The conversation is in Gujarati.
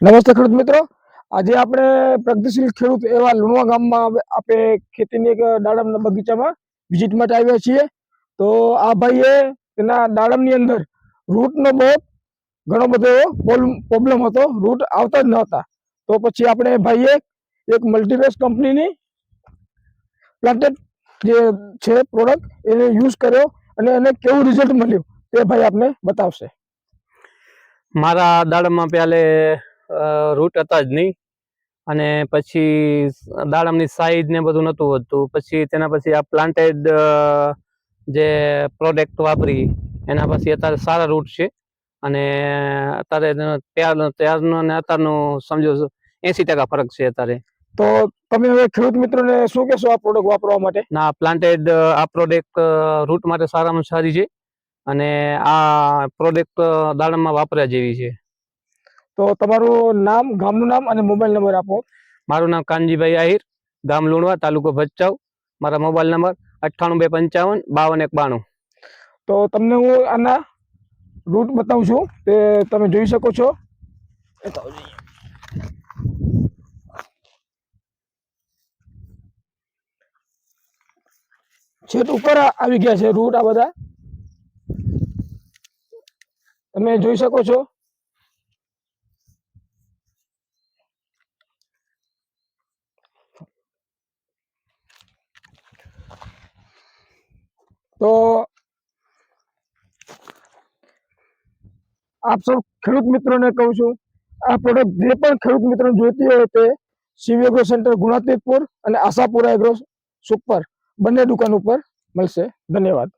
નમસ્તે ખેડૂત મિત્રો. આજે આપણે પ્રગતિશીલ ખેડૂત એવા લુણવા ગામમાં આપણે ખેતીની એક દાડમના બગીચામાં વિઝિટ માટે આવ્યા છીએ. તો આ ભાઈએ તેના દાડમની અંદર રૂટનો બહુ ઘણો બધો પ્રોબ્લેમ હતો. રૂટ આવતા જ નહોતા તો પછી આપણે ભાઈએ એક મલ્ટીરેસ કંપનીની પ્લાન્ટેડ જે છે પ્રોડક્ટ એને યુઝ કર્યો અને એને કેવું રિઝલ્ટ મળ્યું તે ભાઈ આપને બતાવશે. મારા દાડમમાં પહેલે રૂટ હતા જ નહીં. અને પછી દાડમની સાઈઝ ને બધું નહોતું વધતું. પછી તેના પછી આ પ્લાન્ટેડ જે પ્રોડક્ટ વાપરી એના પછી અત્યારે સારા રૂટ છે. અને અત્યારે ત્યાર ત્યારનો અને અત્યારનો સમજો એંસી ટકા ફરક છે અત્યારે. તો તમે હવે ખેડૂત મિત્રોને શું કહેશો આ પ્રોડક્ટ વાપરવા માટે? ના પ્લાન્ટેડ આ પ્રોડક્ટ રૂટ માટે સારામાં સારી છે. અને આ પ્રોડક્ટ દાડમમાં વાપર્યા જેવી છે. તો તમારું નામ ગામનું નામ અને મોબાઈલ નંબર આપો. મારું નામ કાનજીભાઈ આહિર ગામ લુણવા તાલુકો ભચાઉ. મારા મોબાઈલ નંબર અઠ્ઠાણું બે પંચાવન બાવન એક બાણું. તો તમને હું આના રૂટ બતાવું છું તે તમે જોઈ શકો છો. છેટ ઉપર આવી ગયા છે રૂટ આ બધા. તમે જોઈ શકો છો તો આપ સૌ ખેડૂત મિત્રોને કહું છું, આ પ્રોડક્ટ જે પણ ખેડૂત મિત્રોને જોઈતી હોય તે શિવ સેન્ટર ગુણાતીતપુર અને આશાપુરા એગ્રો સુપર બંને દુકાન ઉપર મળશે. ધન્યવાદ.